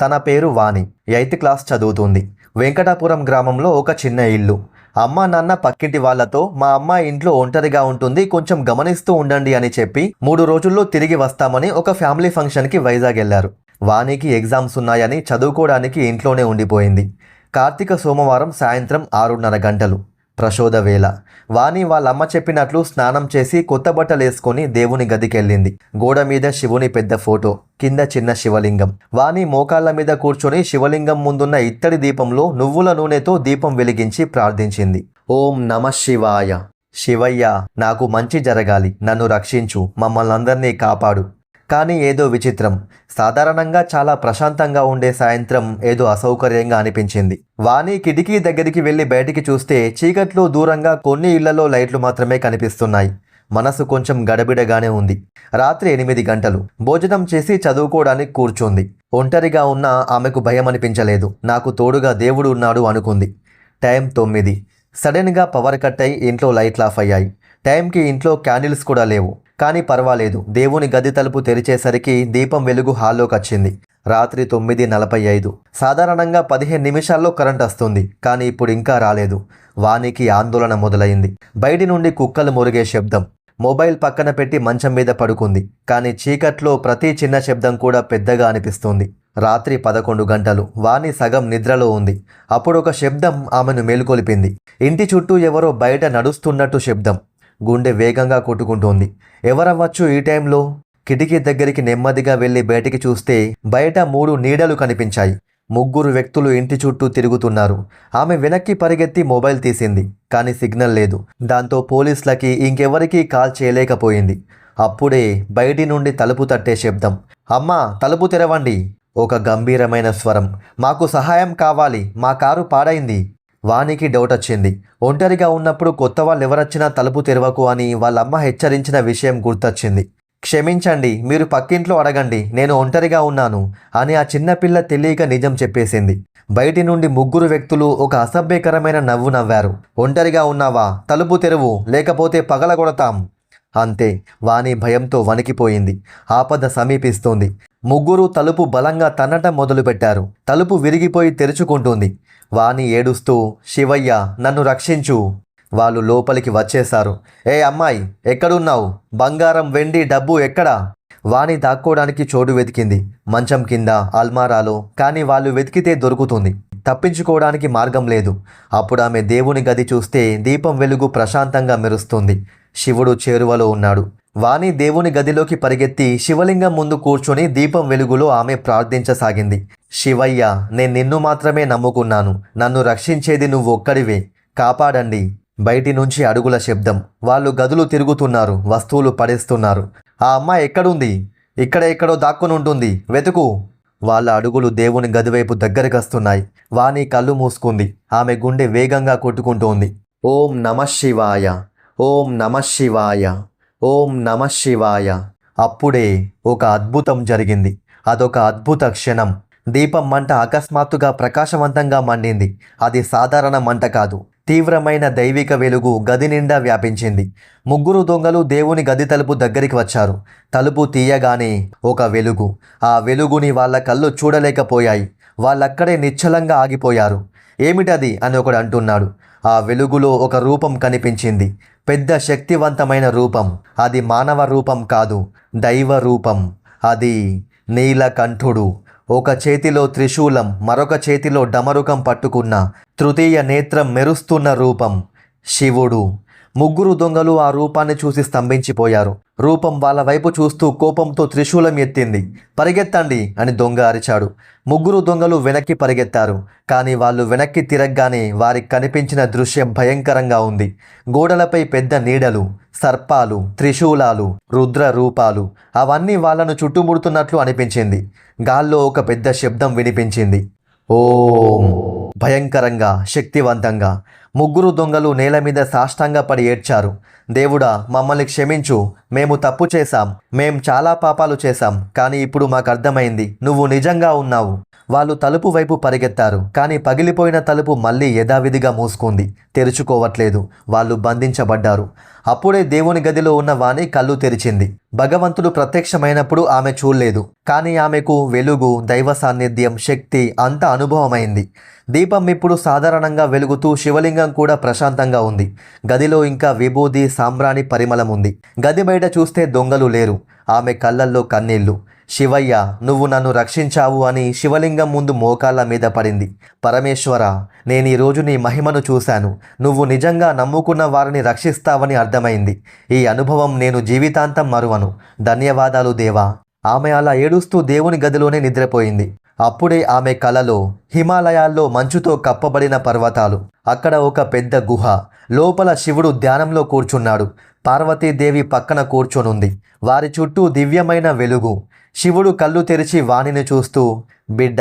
తన పేరు వాణి. Eighth class చదువుతుంది. వెంకటాపురం గ్రామంలో ఒక చిన్న ఇల్లు. అమ్మ నాన్న పక్కింటి వాళ్ళతో మా అమ్మ ఇంట్లో ఒంటరిగా ఉంటుంది కొంచెం గమనిస్తూ ఉండండి అని చెప్పి మూడు రోజుల్లో తిరిగి వస్తామని ఒక ఫ్యామిలీ ఫంక్షన్కి వైజాగ్ వెళ్ళారు వాణికి ఎగ్జామ్స్ ఉన్నాయని చదువుకోవడానికి ఇంట్లోనే ఉండిపోయింది. కార్తీక సోమవారం సాయంత్రం ఆరున్నర గంటలు. ప్రశోధ వేళ. వాణి వాళ్ళమ్మ చెప్పినట్లు స్నానం చేసి కొత్త బట్టలు వేసుకొని దేవుని గదికెళ్ళింది. గోడ మీద శివుని పెద్ద ఫోటో కింద చిన్న శివలింగం. వాణి మోకాళ్ళ మీద కూర్చొని శివలింగం ముందున్న ఇత్తడి దీపంలో నువ్వుల నూనెతో దీపం వెలిగించి ప్రార్థించింది. ఓం నమ శివాయ. శివయ్య నాకు మంచి జరగాలి. నన్ను రక్షించు. మమ్మల్ని అందరినీ కాపాడు. కానీ ఏదో విచిత్రం. సాధారణంగా చాలా ప్రశాంతంగా ఉండే సాయంత్రం ఏదో అసౌకర్యంగా అనిపించింది. వాణి కిటికీ దగ్గరికి వెళ్ళి బయటికి చూస్తే చీకట్లో దూరంగా కొన్ని ఇళ్ళలో లైట్లు మాత్రమే కనిపిస్తున్నాయి. మనసు కొంచెం గడబిడగానే ఉంది. రాత్రి ఎనిమిది గంటలు. భోజనం చేసి చదువుకోవడానికి కూర్చుంది. ఒంటరిగా ఉన్న ఆమెకు భయం అనిపించలేదు నాకు తోడుగా దేవుడు ఉన్నాడు అనుకుంది. టైం తొమ్మిది. సడన్గా పవర్ కట్ అయి ఇంట్లో లైట్లు ఆఫ్ అయ్యాయి. టైంకి ఇంట్లో క్యాండిల్స్ కూడా లేవు. కానీ పర్వాలేదు. దేవుని గది తలుపు తెరిచేసరికి దీపం వెలుగు హాల్లోకి వచ్చింది. రాత్రి తొమ్మిది నలభై ఐదు. సాధారణంగా పదిహేను నిమిషాల్లో కరెంట్ వస్తుంది కానీ ఇప్పుడు ఇంకా రాలేదు. వానికి ఆందోళన మొదలైంది. బయటి నుండి కుక్కలు మురిగే శబ్దం. మొబైల్ పక్కన పెట్టి మంచం మీద పడుకుంది కానీ చీకట్లో ప్రతి చిన్న శబ్దం కూడా పెద్దగా అనిపిస్తుంది. రాత్రి పదకొండు గంటలు. వాణి సగం నిద్రలో ఉంది. అప్పుడు ఒక శబ్దం ఆమెను మేలుకొలిపింది. ఇంటి చుట్టూ ఎవరో బయట నడుస్తున్నట్టు శబ్దం. గుండె వేగంగా కొట్టుకుంటోంది. ఎవరవ్వచ్చు ఈ టైంలో? కిటికీ దగ్గరికి నెమ్మదిగా వెళ్ళి బయటికి చూస్తే బయట మూడు నీడలు కనిపించాయి. ముగ్గురు వ్యక్తులు ఇంటి చుట్టూ తిరుగుతున్నారు. ఆమె వెనక్కి పరిగెత్తి మొబైల్ తీసింది కానీ సిగ్నల్ లేదు. దాంతో పోలీసులకి ఇంకెవరికీ కాల్ చేయలేకపోయింది. అప్పుడే బయటి నుండి తలుపు తట్టే శబ్దం. అమ్మా తలుపు తెరవండి. ఒక గంభీరమైన స్వరం. మాకు సహాయం కావాలి. మా కారు పాడైంది. వానికి డౌట్ వచ్చింది. ఒంటరిగా ఉన్నప్పుడు కొత్త వాళ్ళు ఎవరొచ్చినా తలుపు తెరవకు అని వాళ్ళమ్మ హెచ్చరించిన విషయం గుర్తొచ్చింది. క్షమించండి మీరు పక్కింట్లో అడగండి నేను ఒంటరిగా ఉన్నాను అని ఆ చిన్నపిల్ల తెలియక నిజం చెప్పేసింది. బయటి నుండి ముగ్గురు వ్యక్తులు ఒక అసభ్యకరమైన నవ్వు నవ్వారు. ఒంటరిగా ఉన్నావా? తలుపు తెరువు లేకపోతే పగలగొడతాం. అంతే వాణి భయంతో వణికిపోయింది. ఆపద సమీపిస్తోంది. ముగ్గురు తలుపు బలంగా తన్నటం మొదలుపెట్టారు. తలుపు విరిగిపోయి తెరుచుకుంటుంది. వాణి ఏడుస్తూ శివయ్య నన్ను రక్షించు. వాళ్ళు లోపలికి వచ్చేశారు. ఏ అమ్మాయి ఎక్కడున్నావు? బంగారం వెండి డబ్బు ఎక్కడా? వాణి దాక్కోవడానికి చోటు వెతికింది. మంచం కింద అల్మారాలో కానీ వాళ్ళు వెతికితే దొరుకుతుంది. తప్పించుకోవడానికి మార్గం లేదు. అప్పుడు ఆమె దేవుని గది చూస్తే దీపం వెలుగు ప్రశాంతంగా మెరుస్తుంది. శివుడు చేరువలో ఉన్నాడు. వాణి దేవుని గదిలోకి పరిగెత్తి శివలింగం ముందు కూర్చొని దీపం వెలుగులో ఆమె ప్రార్థించసాగింది. శివయ్య నేను నిన్ను మాత్రమే నమ్ముకున్నాను. నన్ను రక్షించేది నువ్వు ఒక్కడివే కాపాడండి. బయటి నుంచి అడుగుల శబ్దం. వాళ్ళు గదులు తిరుగుతున్నారు. వస్తువులు పడేస్తున్నారు. ఆ అమ్మాయి ఎక్కడుంది? ఇక్కడ ఎక్కడో దాక్కుని ఉంటుంది వెతుకు. వాళ్ళ అడుగులు దేవుని గదివైపు దగ్గరకస్తున్నాయి వాణి కళ్ళు మూసుకుంది. ఆమె గుండె వేగంగా కొట్టుకుంటోంది. ఓం నమ శివాయ. ఓం నమ శివాయ. ఓం నమ శివాయ. అప్పుడే ఒక అద్భుతం జరిగింది. అదొక అద్భుత క్షణం. దీపం మంట అకస్మాత్తుగా ప్రకాశవంతంగా మండింది. అది సాధారణ మంట కాదు. తీవ్రమైన దైవిక వెలుగు గది నిండా వ్యాపించింది. ముగ్గురు దొంగలు దేవుని గది తలుపు దగ్గరికి వచ్చారు. తలుపు తీయగానే ఒక వెలుగు. ఆ వెలుగుని వాళ్ళ కళ్ళు చూడలేకపోయాయి. వాళ్ళక్కడే నిశ్చలంగా ఆగిపోయారు. ఏమిటది అని ఒకడు అంటున్నాడు. ఆ వెలుగులో ఒక రూపం కనిపించింది. పెద్ద శక్తివంతమైన రూపం. అది మానవ రూపం కాదు దైవ రూపం. అది నీలకంఠుడు. ఒక చేతిలో త్రిశూలం మరొక చేతిలో డమరుకం పట్టుకున్న తృతీయ నేత్రం మెరుస్తున్న రూపం. శివుడు. ముగ్గురు దొంగలు ఆ రూపాన్ని చూసి స్తంభించిపోయారు. రూపం వాళ్ళ వైపు చూస్తూ కోపంతో త్రిశూలం ఎత్తింది. పరిగెత్తండి అని దొంగ అరిచాడు. ముగ్గురు దొంగలు వెనక్కి పరిగెత్తారు. కానీ వాళ్ళు వెనక్కి తిరగగానే వారికి కనిపించిన దృశ్యం భయంకరంగా ఉంది. గోడలపై పెద్ద నీడలు సర్పాలు త్రిశూలాలు రుద్ర రూపాలు అవన్నీ వాళ్ళను చుట్టుముడుతున్నట్లు అనిపించింది. గాల్లో ఒక పెద్ద శబ్దం వినిపించింది. ఓం. భయంకరంగా శక్తివంతంగా. ముగ్గురు దొంగలు నేల మీద సాష్టాంగపడి ఏడ్చారు. దేవుడా మమ్మల్ని క్షమించు. మేము తప్పు చేశాం. మేం చాలా పాపాలు చేశాం. కానీ ఇప్పుడు మాకు అర్థమైంది. నువ్వు నిజంగా ఉన్నావు. వాళ్ళు తలుపు వైపు పరిగెత్తారు కానీ పగిలిపోయిన తలుపు మళ్ళీ యథావిధిగా మూసుకుంది. తెరుచుకోవట్లేదు. వాళ్ళు బంధించబడ్డారు. అప్పుడే దేవుని గదిలో ఉన్న వాణి కళ్ళు తెరిచింది. భగవంతుడు ప్రత్యక్షమైనప్పుడు ఆమె చూడలేదు. కానీ ఆమెకు వెలుగు దైవ సాన్నిధ్యం శక్తి అంత అనుభవమైంది. దీపం ఇప్పుడు సాధారణంగా వెలుగుతూ శివలింగం కూడా ప్రశాంతంగా ఉంది. గదిలో ఇంకా విభూది సాంబ్రాణి పరిమళం ఉంది. గది బయట చూస్తే దొంగలు లేరు. ఆమె కళ్ళల్లో కన్నీళ్ళు. శివయ్య నువ్వు నన్ను రక్షించావు అని శివలింగం ముందు మోకాళ్ళ మీద పడింది. పరమేశ్వర నేను ఈరోజు నీ మహిమను చూశాను. నువ్వు నిజంగా నమ్ముకున్న వారిని రక్షిస్తావని అర్థమైంది. ఈ అనుభవం నేను జీవితాంతం మరువను. ధన్యవాదాలు దేవా. ఆమె అలా ఏడుస్తూ దేవుని గదిలోనే నిద్రపోయింది. అప్పుడే ఆమె కలలో హిమాలయాల్లో మంచుతో కప్పబడిన పర్వతాలు. అక్కడ ఒక పెద్ద గుహ. లోపల శివుడు ధ్యానంలో కూర్చున్నాడు. పార్వతీదేవి పక్కన కూర్చొనుంది. వారి చుట్టూ దివ్యమైన వెలుగు. శివుడు కళ్ళు తెరిచి వాణిని చూస్తూ బిడ్డ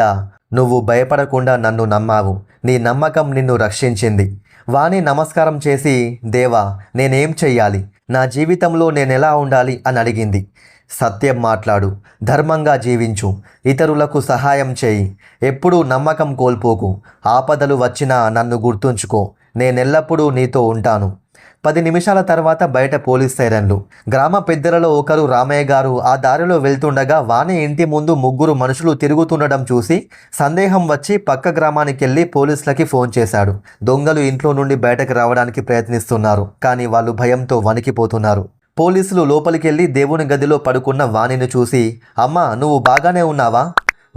నువ్వు భయపడకుండా నన్ను నమ్మావు. నీ నమ్మకం నిన్ను రక్షించింది. వాణి నమస్కారం చేసి దేవా నేనేం చెయ్యాలి? నా జీవితంలో నేనెలా ఉండాలి? అని అడిగింది. సత్యం మాట్లాడు. ధర్మంగా జీవించు. ఇతరులకు సహాయం చేయి. ఎప్పుడూ నమ్మకం కోల్పోకు. ఆపదలు వచ్చినా నన్ను గుర్తుంచుకో. నేనెల్లప్పుడూ నీతో ఉంటాను. పది నిమిషాల తర్వాత బయట పోలీస్ సైరన్లు. గ్రామ పెద్దలలో ఒకరు రామయ్య గారు ఆ దారిలో వెళ్తుండగా వాని ఇంటి ముందు ముగ్గురు మనుషులు తిరుగుతుండడం చూసి సందేహం వచ్చి పక్క గ్రామానికి వెళ్ళి పోలీసులకి ఫోన్ చేశాడు. దొంగలు ఇంట్లో నుండి బయటకు రావడానికి ప్రయత్నిస్తున్నారు కానీ వాళ్ళు భయంతో వణికిపోతున్నారు. పోలీసులు లోపలికెళ్ళి దేవుని గదిలో పడుకున్న వాణిని చూసి అమ్మా నువ్వు బాగానే ఉన్నావా?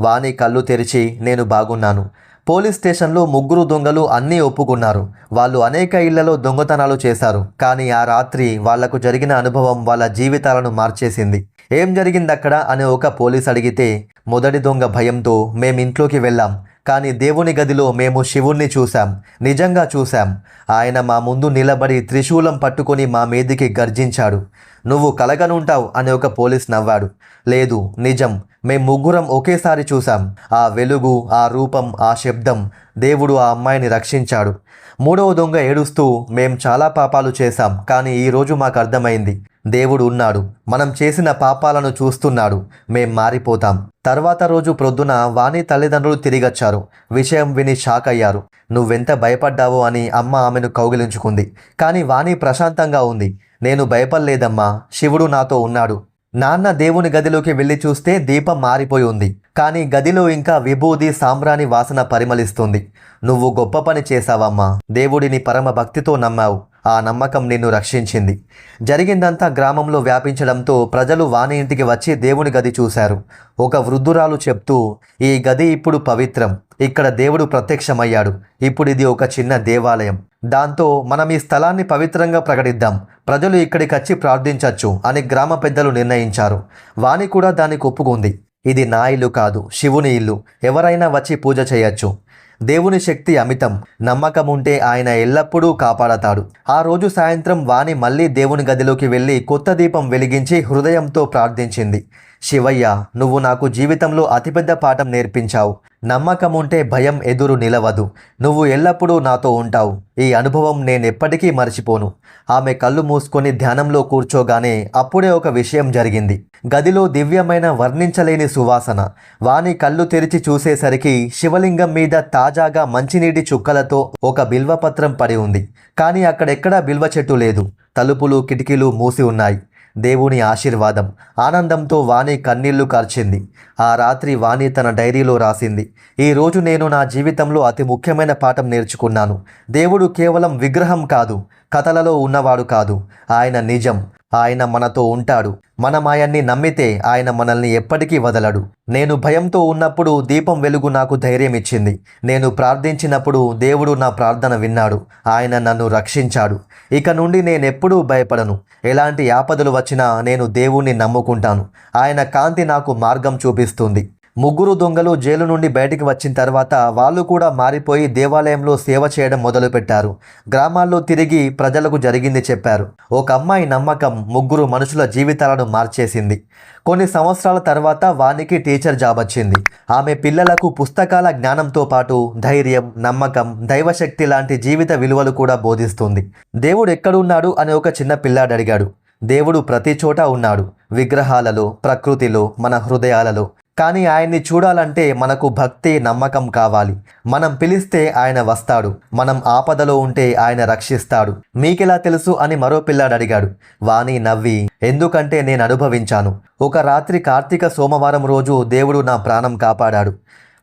వాణి కళ్ళు తెరిచి నేను బాగున్నాను. పోలీస్ స్టేషన్లో ముగ్గురు దొంగలు అన్నీ ఒప్పుకున్నారు. వాళ్ళు అనేక ఇళ్ళలో దొంగతనాలు చేశారు. కానీ ఆ రాత్రి వాళ్ళకు జరిగిన అనుభవం వాళ్ళ జీవితాలను మార్చేసింది. ఏం జరిగింది అక్కడ అని ఒక పోలీస్ అడిగితే మొదటి దొంగ భయంతో మేమింట్లోకి వెళ్ళాం. కానీ దేవుని గదిలో మేము శివుణ్ణి చూశాం. నిజంగా చూశాం. ఆయన మా ముందు నిలబడి త్రిశూలం పట్టుకొని మా మీదికి గర్జించాడు. నువ్వు కలగనుంటావు అని ఒక పోలీస్ నవ్వాడు. లేదు నిజం. మేం ముగ్గురం ఒకేసారి చూశాం. ఆ వెలుగు ఆ రూపం ఆ శబ్దం దేవుడు ఆ అమ్మాయిని రక్షించాడు. మూడవ దొంగ ఏడుస్తూ మేం చాలా పాపాలు చేశాం కానీ ఈరోజు మాకు అర్థమైంది. దేవుడు ఉన్నాడు. మనం చేసిన పాపాలను చూస్తున్నాడు. మేం మారిపోతాం. తర్వాత రోజు ప్రొద్దున వాణి తల్లిదండ్రులు తిరిగొచ్చారు. విషయం విని షాక్ అయ్యారు. నువ్వెంత భయపడ్డావో అని అమ్మ ఆమెను కౌగిలించుకుంది. కానీ వాణి ప్రశాంతంగా ఉంది. నేను భయపడలేదమ్మా శివుడు నాతో ఉన్నాడు. నాన్న దేవుని గదిలోకి వెళ్ళి చూస్తే దీపం మారిపోయి ఉంది. కానీ గదిలో ఇంకా విభూది సాంబ్రాణి వాసన పరిమళిస్తుంది. నువ్వు గొప్ప పని చేశావమ్మా. దేవుడిని పరమ భక్తితో నమ్మావు. ఆ నమ్మకం నిన్ను రక్షించింది. జరిగిందంతా గ్రామంలో వ్యాపించడంతో ప్రజలు వాణి ఇంటికి వచ్చి దేవుని గది చూశారు. ఒక వృద్ధురాలు చెప్తూ ఈ గది ఇప్పుడు పవిత్రం. ఇక్కడ దేవుడు ప్రత్యక్షమయ్యాడు. ఇప్పుడు ఇది ఒక చిన్న దేవాలయం. దాంతో మనం ఈ స్థలాన్ని పవిత్రంగా ప్రకటిద్దాం. ప్రజలు ఇక్కడికి వచ్చి ప్రార్థించవచ్చు అని గ్రామ పెద్దలు నిర్ణయించారు. వాణి కూడా దానికి ఒప్పుకుంది. ఇది నా ఇల్లు కాదు శివుని ఇల్లు. ఎవరైనా వచ్చి పూజ చేయొచ్చు. దేవుని శక్తి అమితం. నమ్మకం ఉంటే ఆయన ఎల్లప్పుడూ కాపాడతాడు. ఆ రోజు సాయంత్రం వాణి మళ్ళీ దేవుని గదిలోకి వెళ్ళి కొత్త దీపం వెలిగించి హృదయంతో ప్రార్థించింది. శివయ్య నువ్వు నాకు జీవితంలో అతిపెద్ద పాఠం నేర్పించావు. నమ్మకం ఉంటే భయం ఎదురు నిలవదు. నువ్వు ఎల్లప్పుడూ నాతో ఉంటావు. ఈ అనుభవం నేను ఎప్పటికీ మర్చిపోను. ఆమె కళ్ళు మూసుకొని ధ్యానంలో కూర్చోగానే అప్పుడే ఒక విషయం జరిగింది. గదిలో దివ్యమైన వర్ణించలేని సువాసన. వాణి కళ్ళు తెరిచి చూసేసరికి శివలింగం మీద తాజాగా మంచినీటి చుక్కలతో ఒక బిల్వపత్రం పడి ఉంది. కానీ అక్కడెక్కడా బిల్వ చెట్టు లేదు. తలుపులు కిటికీలు మూసి ఉన్నాయి. దేవుని ఆశీర్వాదం. ఆనందంతో వాణి కన్నీళ్ళు కార్చింది. ఆ రాత్రి వాణి తన డైరీలో రాసింది. ఈ రోజు నేను నా జీవితంలో అతి ముఖ్యమైన పాఠం నేర్చుకున్నాను. దేవుడు కేవలం విగ్రహం కాదు కథలలో ఉన్నవాడు కాదు. ఆయన నిజం. ఆయన మనతో ఉంటాడు. మనం ఆయన్ని నమ్మితే ఆయన మనల్ని ఎప్పటికీ వదలడు. నేను భయంతో ఉన్నప్పుడు దీపం వెలుగు నాకు ధైర్యం ఇచ్చింది. నేను ప్రార్థించినప్పుడు దేవుడు నా ప్రార్థన విన్నాడు. ఆయన నన్ను రక్షించాడు. ఇక నుండి నేనెప్పుడూ భయపడను. ఎలాంటి ఆపదలు వచ్చినా నేను దేవుణ్ణి నమ్ముకుంటాను. ఆయన కాంతి నాకు మార్గం చూపిస్తుంది. ముగ్గురు దొంగలు జైలు నుండి బయటికి వచ్చిన తర్వాత వాళ్ళు కూడా మారిపోయి దేవాలయంలో సేవ చేయడం మొదలుపెట్టారు. గ్రామాల్లో తిరిగి ప్రజలకు జరిగింది చెప్పారు. ఒక అమ్మాయి నమ్మకం ముగ్గురు మనుషుల జీవితాలను మార్చేసింది. కొన్ని సంవత్సరాల తర్వాత వానికి టీచర్ జాబ్ వచ్చింది. ఆమె పిల్లలకు పుస్తకాల జ్ఞానంతో పాటు ధైర్యం నమ్మకం దైవశక్తి లాంటి జీవిత విలువలు కూడా బోధిస్తుంది. దేవుడు ఎక్కడున్నాడు? అని ఒక చిన్న పిల్లాడు అడిగాడు. దేవుడు ప్రతి చోట ఉన్నాడు. విగ్రహాలలో ప్రకృతిలో మన హృదయాలలో. కానీ ఆయన్ని చూడాలంటే మనకు భక్తి నమ్మకం కావాలి. మనం పిలిస్తే ఆయన వస్తాడు. మనం ఆపదలో ఉంటే ఆయన రక్షిస్తాడు. మీకెలా తెలుసు అని మరో పిల్లాడు అడిగాడు. వాణి నవ్వి ఎందుకంటే నేను అనుభవించాను. ఒక రాత్రి కార్తీక సోమవారం రోజు దేవుడు నా ప్రాణం కాపాడాడు.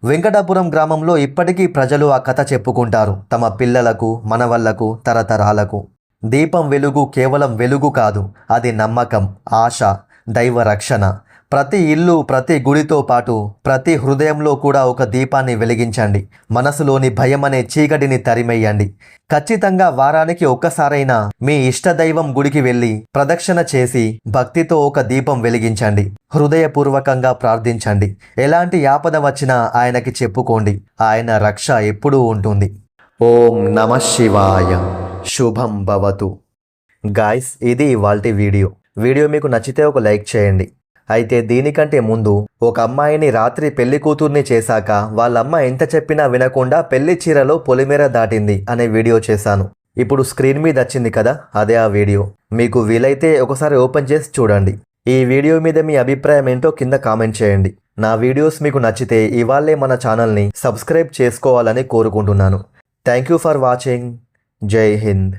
వెంకటాపురం గ్రామంలో ఇప్పటికీ ప్రజలు ఆ కథ చెప్పుకుంటారు. తమ పిల్లలకు మనవళ్ళకు తరతరాలకు. దీపం వెలుగు కేవలం వెలుగు కాదు. అది నమ్మకం ఆశ దైవ రక్షణ. ప్రతి ఇల్లు ప్రతి గుడితో పాటు ప్రతి హృదయంలో కూడా ఒక దీపాన్ని వెలిగించండి. మనసులోని భయం అనే చీకటిని తరిమెయ్యండి ఖచ్చితంగా వారానికి ఒక్కసారైనా మీ ఇష్టదైవం గుడికి వెళ్ళి ప్రదక్షిణ చేసి భక్తితో ఒక దీపం వెలిగించండి. హృదయపూర్వకంగా ప్రార్థించండి. ఎలాంటి ఆపద వచ్చినా ఆయనకి చెప్పుకోండి. ఆయన రక్ష ఎప్పుడూ ఉంటుంది. ఓం నమ శివాయ. శుభం భవతు. గాయస్ ఇది ఇవాల్టి వీడియో. వీడియో మీకు నచ్చితే ఒక లైక్ చేయండి. అయితే దీనికంటే ముందు ఒక అమ్మాయిని రాత్రి పెళ్ళి కూతుర్ని చేశాక వాళ్ళమ్మ ఎంత చెప్పినా వినకుండా పెళ్ళి చీరలో పొలిమేర దాటింది అనే వీడియో చేశాను. ఇప్పుడు స్క్రీన్ మీద వచ్చింది కదా అదే ఆ వీడియో. మీకు వీలైతే ఒకసారి ఓపెన్ చేసి చూడండి. ఈ వీడియో మీద మీ అభిప్రాయం ఏంటో కింద కామెంట్ చేయండి. నా వీడియోస్ మీకు నచ్చితే ఇవాళే మన ఛానల్ని సబ్స్క్రైబ్ చేసుకోవాలని కోరుకుంటున్నాను. Thank you for watching. Jai Hind.